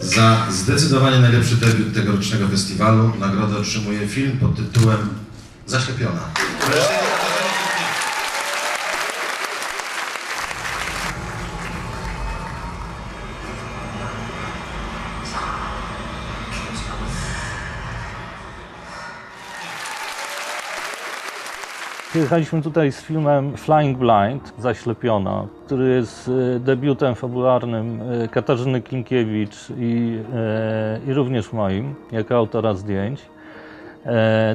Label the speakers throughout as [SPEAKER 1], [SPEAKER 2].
[SPEAKER 1] Za zdecydowanie najlepszy debiut tegorocznego festiwalu nagrodę otrzymuje film pod tytułem Zaślepiona.
[SPEAKER 2] Przyjechaliśmy tutaj z filmem Flying Blind, Zaślepiona, który jest e, debiutem fabularnym e, Katarzyny Klinkiewicz i, e, i również moim, jako autora zdjęć.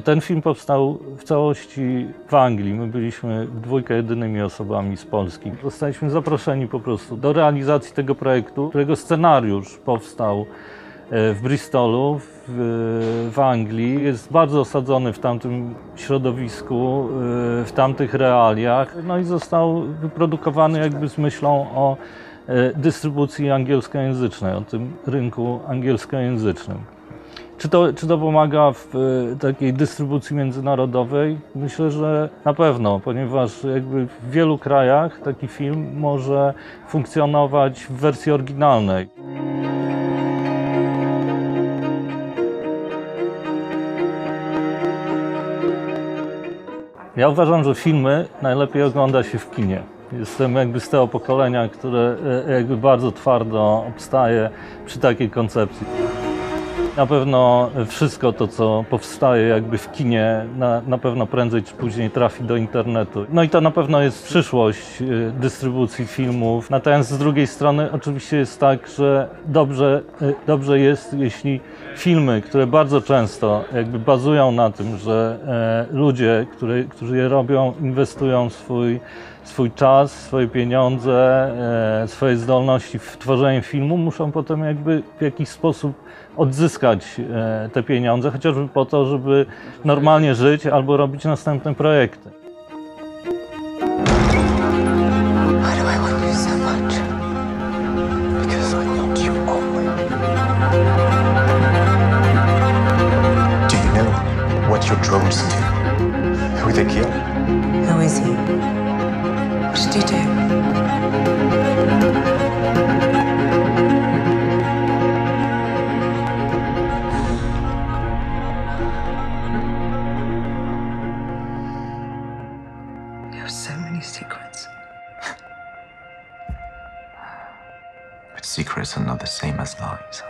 [SPEAKER 2] Ten film powstał w całości w Anglii. My byliśmy dwójkę jedynymi osobami z Polski. Zostaliśmy zaproszeni po prostu do realizacji tego projektu, którego scenariusz powstał w Bristolu, w, w Anglii. Jest bardzo osadzony w tamtym środowisku, e, w tamtych realiach. No i został wyprodukowany jakby z myślą o e, dystrybucji angielskojęzycznej, o tym rynku angielskojęzycznym. Czy to, czy to pomaga w e, takiej dystrybucji międzynarodowej? Myślę, że na pewno, ponieważ jakby w wielu krajach taki film może funkcjonować w wersji oryginalnej. Ja uważam, że filmy najlepiej ogląda się w kinie. Jestem jakby z tego pokolenia, które e, jakby bardzo twardo obstaje przy takiej koncepcji. Na pewno wszystko to, co powstaje jakby w kinie, na, na pewno prędzej czy później trafi do internetu. No i to na pewno jest przyszłość y, dystrybucji filmów. Natomiast z drugiej strony oczywiście jest tak, że dobrze, y, dobrze jest, jeśli filmy, które bardzo często jakby bazują na tym, że e, ludzie, które, którzy je robią, inwestują swój, swój czas, swoje pieniądze, e, swoje zdolności w tworzenie filmu, muszą potem jakby w jakiś sposób odzyskać e, te pieniądze, chociażby po to, żeby normalnie żyć albo robić następne projekty.
[SPEAKER 3] Why do I want you so much?
[SPEAKER 4] Because I want you only. Do you know what your drones do? Who they kill?
[SPEAKER 3] Who is he? What did he do? You have so many secrets.
[SPEAKER 4] But secrets are not the same as lies.